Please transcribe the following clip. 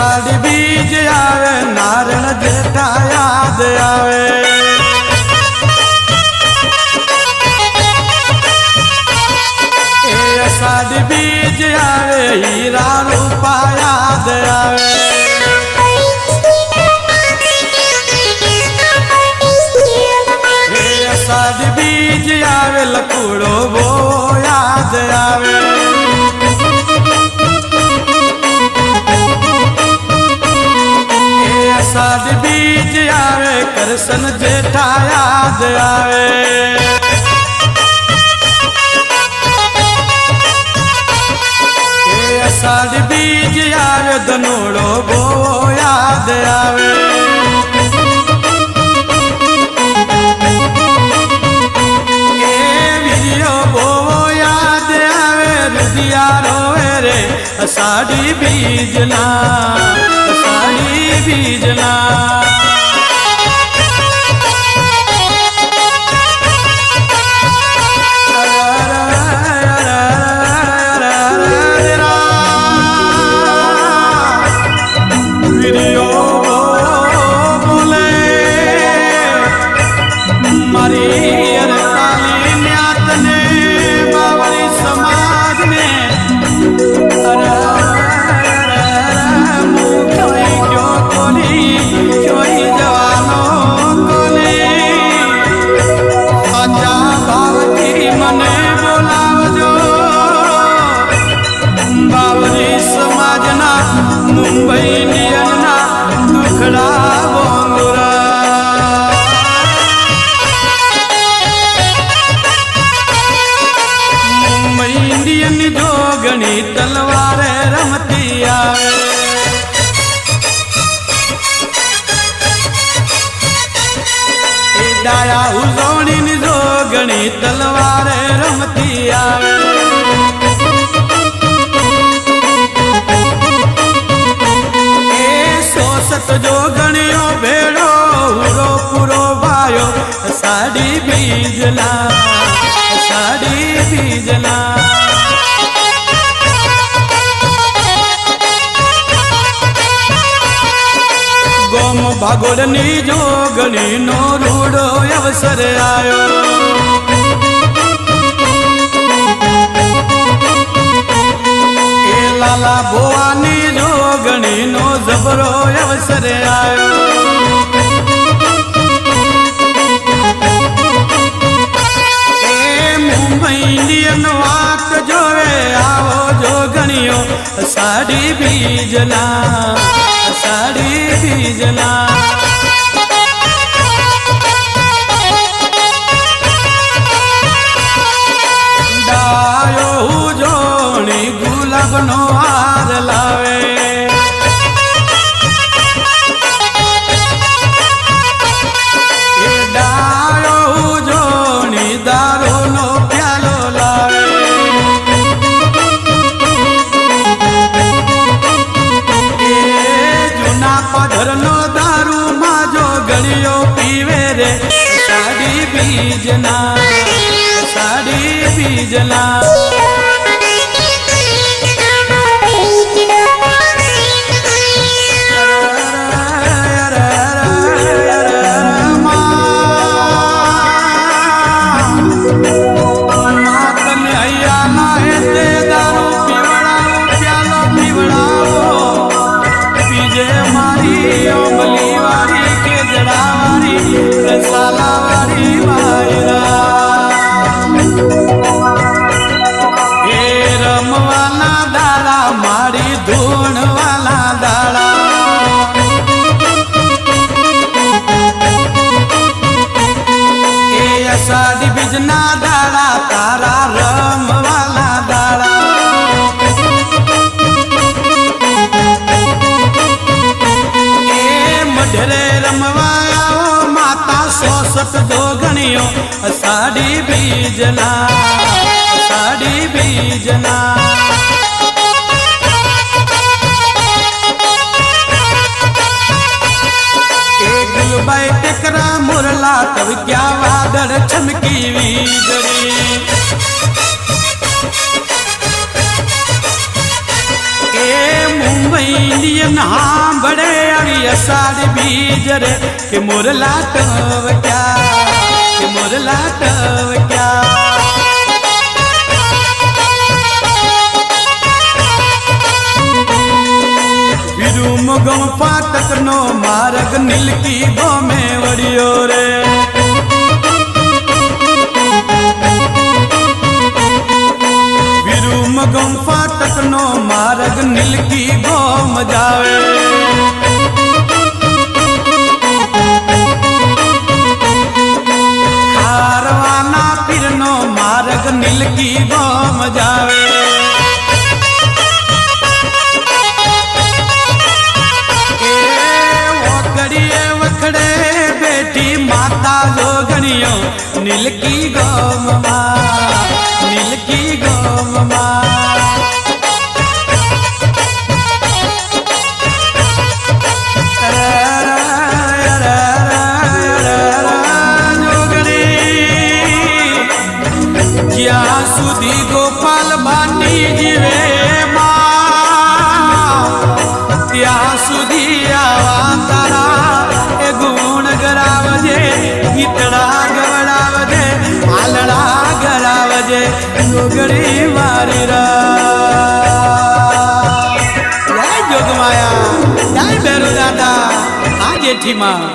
અષાઢ બીજ આવે, નારણ જેઠા યાદ આવે. એ બીજ આવે, હીરા રૂપા યાદ આવે. અષાઢ બીજ આવે, લકુડો બો યાદ આવે. આવે કરશન જેઠા યાદ આવે. અષાઢ બીજ આવે. ધનોડો બો યાદ આવે અષાઢી બીજના અષાઢી બીજના. পারে ડાયા ઉજવણી જોગણી તલવારે રમતી આવે. એ સોસત જોગણીઓ ભેડો હુરો પૂરો ભાયો સાડી બીજલા સાડી બીજલા. ગોમ ભાગોળની જોગણી નો રૂડો અવસર આવ્યો લાલા ભોવાની જોગણી નો જબરો અવસર આવ્યો ઇન્ડિયન વાત જોવે આવો જોગણીઓ, સાડી બીજના સાડી બીજના સાડી જોગણીઓ સાડી બીજના સાડી બીજના. ગુલબાઈ ટેકરા મુરલા, તવ ક્યાં વાદળ ચમકી વીજળી. એ મુંબઈ ઇન્ડિયન હા બડે આવી અષાઢ બીજ રે કે મોરલા ટવક્યા से मोर लाटवट्या विरूम गौ पाटक नो मारग नील की में वड़ियो रे। विरूम गौ पाटक नो मारग नीलकी गो मजावे की धाम जावे करिए बेटी माता जोगनियों नील की गोम मा જ્યાં સુધી ગોપાલ બાની જીવે માં ત્યાં સુધી આવા તારા એ ગુણ ગરાવજે ગીતડા ગવડાવજે આલડા ગરાવજે જોગડી મારી રા જય જોગમાયા જય ભેરુ દાદા આ જેઠીમાં